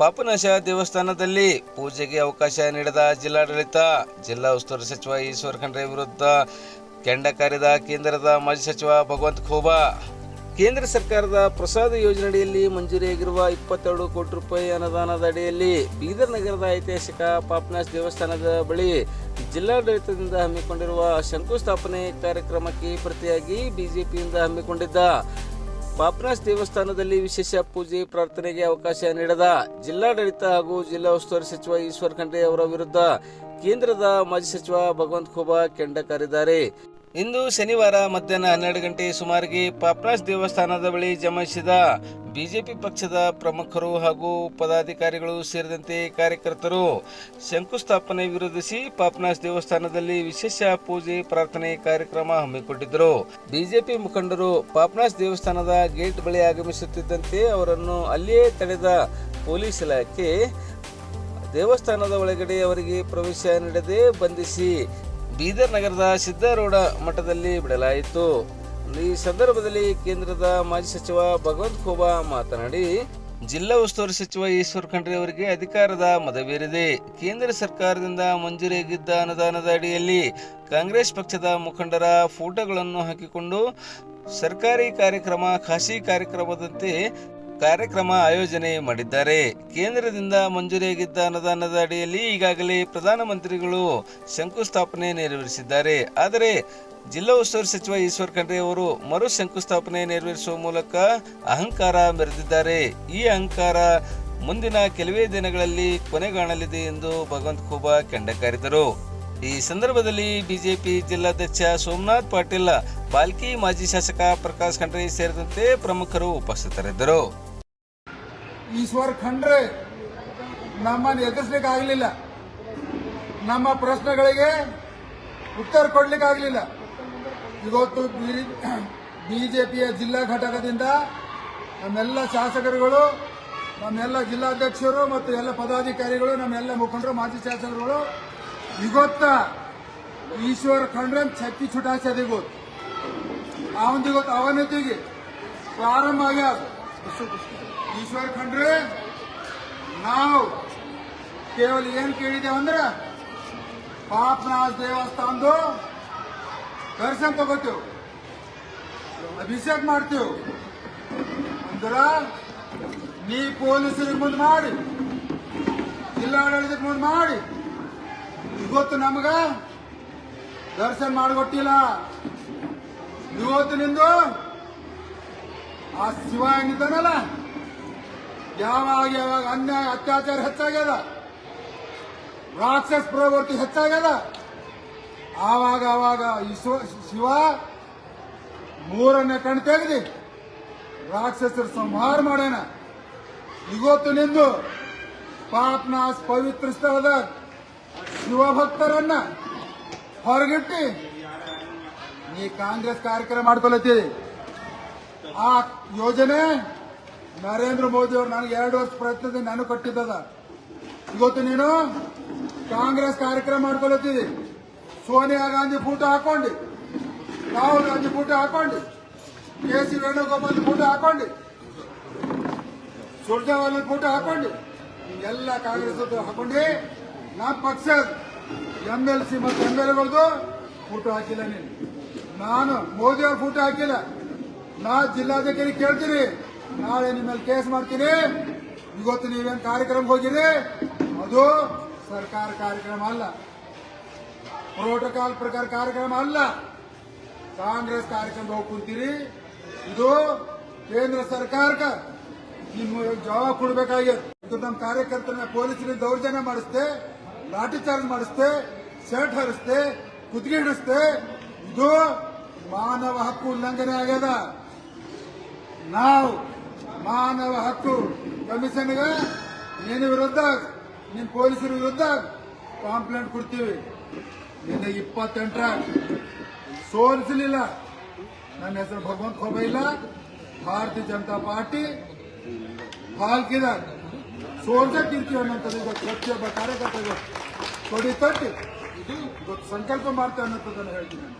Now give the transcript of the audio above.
ಪಾಪನಾಶ ದೇವಸ್ಥಾನದಲ್ಲಿ ಪೂಜೆಗೆ ಅವಕಾಶ ನೀಡದ ಜಿಲ್ಲಾಡಳಿತ, ಜಿಲ್ಲಾ ಉಸ್ತುವಾರಿ ಸಚಿವ ಈಶ್ವರ್ ಖಂಡ್ರೆ ವಿರುದ್ಧ ಕೆಂಡ ಕಾರ್ಯದ ಕೇಂದ್ರದ ಮಾಜಿ ಸಚಿವ ಭಗವಂತ ಖೋಬಾ. ಕೇಂದ್ರ ಸರ್ಕಾರದ ಪ್ರಸಾದ ಯೋಜನೆಯಡಿಯಲ್ಲಿ ಮಂಜೂರಿಯಾಗಿರುವ ಇಪ್ಪತ್ತೆರಡು ಕೋಟಿ ರೂಪಾಯಿ ಅನುದಾನದ ಅಡಿಯಲ್ಲಿ ಬೀದರ್ ನಗರದ ಐತಿಹಾಸಿಕ ಪಾಪನಾಶ್ ದೇವಸ್ಥಾನದ ಬಳಿ ಜಿಲ್ಲಾಡಳಿತದಿಂದ ಹಮ್ಮಿಕೊಂಡಿರುವ ಶಂಕುಸ್ಥಾಪನೆ ಕಾರ್ಯಕ್ರಮಕ್ಕೆ ಪ್ರತಿಯಾಗಿ ಬಿಜೆಪಿಯಿಂದ ಹಮ್ಮಿಕೊಂಡಿದ್ದ ಪಾಪನಾಶ್ ದೇವಸ್ಥಾನದಲ್ಲಿ ವಿಶೇಷ ಪೂಜೆ, ಪ್ರಾರ್ಥನೆಗೆ ಅವಕಾಶ ನೀಡದ ಜಿಲ್ಲಾಡಳಿತ ಹಾಗೂ ಜಿಲ್ಲಾ ಉಸ್ತುವಾರಿ ಸಚಿವ ಈಶ್ವರ್ ಖಂಡ್ರೆ ಅವರ ವಿರುದ್ಧ ಕೇಂದ್ರದ ಮಾಜಿ ಸಚಿವ ಭಗವಂತ ಖೋಬಾ ಕೆಂಡ ಕಾರಿದ್ದಾರೆ ಇಂದು ಶನಿವಾರ ಮಧ್ಯಾಹ್ನ ಹನ್ನೆರಡು ಗಂಟೆ ಸುಮಾರಿಗೆ ಪಾಪ್ರಾಸ್ ದೇವಸ್ಥಾನದ ಬಳಿ ಜಮಾಯಿಸಿದ ಬಿಜೆಪಿ ಪಕ್ಷದ ಪ್ರಮುಖರು ಹಾಗೂ ಪದಾಧಿಕಾರಿಗಳು ಸೇರಿದಂತೆ ಕಾರ್ಯಕರ್ತರು ಶಂಕುಸ್ಥಾಪನೆ ವಿರೋಧಿಸಿ ಪಾಪ್ನಾಸ್ ದೇವಸ್ಥಾನದಲ್ಲಿ ವಿಶೇಷ ಪೂಜೆ, ಪ್ರಾರ್ಥನೆ ಕಾರ್ಯಕ್ರಮ ಹಮ್ಮಿಕೊಂಡಿದ್ದರು. ಬಿಜೆಪಿ ಮುಖಂಡರು ಪಾಪ್ನಾಸ್ ದೇವಸ್ಥಾನದ ಗೇಟ್ ಬಳಿ ಆಗಮಿಸುತ್ತಿದ್ದಂತೆ ಅವರನ್ನು ಅಲ್ಲಿಯೇ ತಡೆದ ಪೊಲೀಸ್ ಇಲಾಖೆ ದೇವಸ್ಥಾನದ ಒಳಗಡೆ ಅವರಿಗೆ ಪ್ರವೇಶ ನೀಡದೆ ಬಂಧಿಸಿ ಬೀದರ್ ನಗರದ ಸಿದ್ದಾರೂಢ ಮಠದಲ್ಲಿ ಬಿಡಲಾಯಿತು. ಈ ಸಂದರ್ಭದಲ್ಲಿ ಕೇಂದ್ರದ ಮಾಜಿ ಸಚಿವ ಭಗವಂತ್ ಖೋಬಾ ಮಾತನಾಡಿ, ಜಿಲ್ಲಾ ಉಸ್ತುವಾರಿ ಸಚಿವ ಈಶ್ವರ್ ಖಂಡ್ರೆ ಅವರಿಗೆ ಅಧಿಕಾರದ ಮದವೇರಿದೆ ಕೇಂದ್ರ ಸರ್ಕಾರದಿಂದ ಮಂಜೂರಾಗಿದ್ದ ಅನುದಾನದ ಅಡಿಯಲ್ಲಿ ಕಾಂಗ್ರೆಸ್ ಪಕ್ಷದ ಮುಖಂಡರ ಫೋಟೋಗಳನ್ನು ಹಾಕಿಕೊಂಡು ಸರ್ಕಾರಿ ಕಾರ್ಯಕ್ರಮ, ಖಾಸಗಿ ಕಾರ್ಯಕ್ರಮದಂತೆ ಕಾರ್ಯಕ್ರಮ ಆಯೋಜನೆ ಮಾಡಿದ್ದಾರೆ. ಕೇಂದ್ರದಿಂದ ಮಂಜೂರಿಯಾಗಿದ್ದ ಅನುದಾನದ ಅಡಿಯಲ್ಲಿ ಈಗಾಗಲೇ ಪ್ರಧಾನಮಂತ್ರಿಗಳು ಶಂಕುಸ್ಥಾಪನೆ ನೆರವೇರಿಸಿದ್ದಾರೆ. ಆದರೆ ಜಿಲ್ಲಾ ಉಸ್ತುವಾರಿ ಸಚಿವ ಈಶ್ವರ್ ಖಂಡ್ರೆ ಅವರು ಮರು ಶಂಕುಸ್ಥಾಪನೆ ನೆರವೇರಿಸುವ ಮೂಲಕ ಅಹಂಕಾರ ಮೆರೆದಿದ್ದಾರೆ. ಈ ಅಹಂಕಾರ ಮುಂದಿನ ಕೆಲವೇ ದಿನಗಳಲ್ಲಿ ಕೊನೆಗಾಣಲಿದೆ ಎಂದು ಭಗವಂತ ಖೂಬಾ ಕೆಂಡಕಾರಿದರು. ಈ ಸಂದರ್ಭದಲ್ಲಿ ಬಿಜೆಪಿ ಜಿಲ್ಲಾಧ್ಯಕ್ಷ ಸೋಮನಾಥ್ ಪಾಟೀಲ್, ಬಾಲ್ಕಿ ಮಾಜಿ ಶಾಸಕ ಪ್ರಕಾಶ್ ಖಂಡ್ರೆ ಸೇರಿದಂತೆ ಪ್ರಮುಖರು ಉಪಸ್ಥಿತರಿದ್ದರು. ಈಶ್ವರ್ ಖಂಡ್ರೆ, ನಮ್ಮನ್ನು ಎದುರಿಸ್ಲಿಕ್ಕೆ ಆಗಲಿಲ್ಲ ನಮ್ಮ ಪ್ರಶ್ನೆಗಳಿಗೆ ಉತ್ತರ ಕೊಡ್ಲಿಕ್ಕೆ ಆಗಲಿಲ್ಲ ಇವತ್ತು ಬಿಜೆಪಿಯ ಜಿಲ್ಲಾ ಘಟಕದಿಂದ ನಮ್ಮೆಲ್ಲ ಶಾಸಕರುಗಳು, ನಮ್ಮೆಲ್ಲ ಜಿಲ್ಲಾಧ್ಯಕ್ಷರು ಮತ್ತು ಎಲ್ಲ ಪದಾಧಿಕಾರಿಗಳು, ನಮ್ಮೆಲ್ಲ ಮುಖಂಡರು, ಮಾಜಿ ಶಾಸಕರುಗಳು, ಇವತ್ತ ಈಶ್ವರ್ ಖಂಡ್ರೆ ಶಕ್ತಿ ಚುಟಾಯಿಸೋದು ಇವತ್ತು ಅವನಿಗೆ ಅವನತಿಗೆ ಪ್ರಾರಂಭ ಆಗ್ಯಾದ ಈಶ್ವರ್ ಖಂಡ್ರೆ, ನಾವು ಕೇವಲ ಏನ್ ಕೇಳಿದ್ದೇವೆ ಅಂದ್ರೆ ಪಾಪನಾಥ್ ದೇವಸ್ಥಾನದು ದರ್ಶನ ತಗೋತೇವೆ. ಅಭಿಷೇಕ ಮಾಡ್ತೇವೆ. ಅಂದ್ರ, ನೀ ಪೊಲೀಸರಿಗೆ ಮುಂದೆ ಮಾಡಿ, ಜಿಲ್ಲಾಡಳಿತಕ್ಕೆ ಮುಂದೆ ಮಾಡಿ, ಇವತ್ತು ನಮಗ ದರ್ಶನ ಮಾಡಿಕೊಟ್ಟಿಲ್ಲ. ಇವತ್ತು ನಿಂದು ಆ ಶಿವ ಏನಿದ್ದಾನಲ್ಲ ಯಾವಾಗ ಯಾವಾಗ ಅನ್ಯಾಯ, ಅತ್ಯಾಚಾರ ಹೆಚ್ಚಾಗ್ಯದ? ರಾಕ್ಷಸ ಪ್ರವೃತ್ತಿ ಹೆಚ್ಚಾಗ್ಯದ? ಆವಾಗ ಆವಾಗ ಶಿವ- ಮೂರನ್ನೇ ಮೂರನೇ ಕಣ್ ತೆಗೆದಿ ರಾಕ್ಷಸರ ಸಂಹಾರ ಮಾಡ್ಯಾನ. ಇವತ್ತು ನಿಂದು ಪಾಪನಾಸ್ ಪವಿತ್ರ ಸ್ಥಳದ ಶಿವಭಕ್ತರನ್ನ ಹೊರಗಿಟ್ಟಿ ನೀ ಕಾಂಗ್ರೆಸ್ ಕಾರ್ಯಕ್ರಮ ಮಾಡ್ಕೊಳತ್ತೀರಿ. ಆ ಯೋಜನೆ ನರೇಂದ್ರ ಮೋದಿ ಅವರು ನನಗೆ ಎರಡು ವರ್ಷ ಪ್ರಯತ್ನದಿಂದ ನಾನು ಕಟ್ಟಿದ್ದದ. ಇವತ್ತು ನೀನು ಕಾಂಗ್ರೆಸ್ ಕಾರ್ಯಕ್ರಮ ಮಾಡ್ಕೊಳತ್ತೀರಿ ಸೋನಿಯಾ ಗಾಂಧಿ ಫೋಟೋ ಹಾಕೊಂಡು. ರಾಹುಲ್ ಗಾಂಧಿ ಫೋಟೋ ಹಾಕೊಂಡು. ಕೆ ಸಿ ವೇಣುಗೋಪಾಲ್ ಫೋಟೋ ಹಾಕೊಂಡು. ಸುರ್ಜೇವಾಲ ಫೋಟೋ ಹಾಕೊಂಡು. ಎಲ್ಲ ಕಾಂಗ್ರೆಸ್ ಹಾಕೊಂಡು. ನಮ್ಮ ಪಕ್ಷದ ಎಂ ಎಲ್ ಸಿ ಮತ್ತು ಎಂ ಎಲ್ ಎಗಳದು ಫೋಟೋ ಹಾಕಿಲ್ಲ ನೀನು. ನಾನು ಮೋದಿ ಫೋಟೋ ಹಾಕಿಲ್ಲ. ನಾ ಜಿಲ್ಲಾಧಿಕಾರಿ ಕೇಳ್ತೀನಿ. ನಾಳೆ ನಿಮ್ಮಲ್ಲಿ ಕೇಸ್ ಮಾಡ್ತೀನಿ. ಇವತ್ತು ನೀವೇನು ಕಾರ್ಯಕ್ರಮ ಹೋಗಿರಿ? ಅದು ಸರ್ಕಾರ ಕಾರ್ಯಕ್ರಮ ಅಲ್ಲ. ಪ್ರೋಟೋಕಾಲ್ ಪ್ರಕಾರ ಕಾರ್ಯಕ್ರಮ ಅಲ್ಲ. ಕಾಂಗ್ರೆಸ್ ಕಾರ್ಯಕ್ರಮ ಹೋಗಿ ಕುಂತೀರಿ. ಇದು ಕೇಂದ್ರ ಸರ್ಕಾರಕ್ಕೆ ನಿಮ್ಮ ಜವಾಬ್ ಕೊಡ್ಬೇಕಾಗ್ಯದ ಇದು ನಮ್ಮ ಕಾರ್ಯಕರ್ತನ ಪೊಲೀಸರಿಗೆ ದೌರ್ಜನ್ಯ ಮಾಡಿಸ್ತೆ ಲಾಠಿ ಚಾರ್ಜ್ ಮಾಡಿಸ್ತೆ ಶರ್ಟ್ ಹರಿಸ್ತೆ ಕುತ್ತಿಗೆ ಹಿಡಿಸ್ತೆ ಇದು ಮಾನವ ಹಕ್ಕು ಉಲ್ಲಂಘನೆ ಆಗ್ಯದ. ನಾವು ಮಾನವ ಹಕ್ಕು ಕಮಿಷನ್ಗೆ ನಿನ್ನ ವಿರುದ್ಧ ನಿನ್ನ ಪೊಲೀಸರ ವಿರುದ್ಧ ಕಾಂಪ್ಲೇಂಟ್ ಕೊಡ್ತೀವಿ. ನಿನ್ನ ಇಪ್ಪತ್ತೆಂಟರ ಸೋಲಿಸಲಿಲ್ಲ. ನನ್ನ ಹೆಸರು ಭಗವಂತ ಇಲ್ಲ. ಭಾರತೀಯ ಜನತಾ ಪಾರ್ಟಿ ಹಾಲ್ಕಿದ ಸೋಲ್ಸಕ್ಕಿರ್ತೀವಿ ಅನ್ನೋಂಥದ್ದು ಇವತ್ತು ಪ್ರತಿಯೊಬ್ಬ ಕಾರ್ಯಕರ್ತರಿಗೆ ಕೊಡಿ ತಟ್ಟಿ. ಇವತ್ತು ಸಂಕಲ್ಪ ಮಾಡ್ತೇವೆ ಅನ್ನೋಂಥದ್ದನ್ನು ಹೇಳ್ತೀನಿ ನಾನು.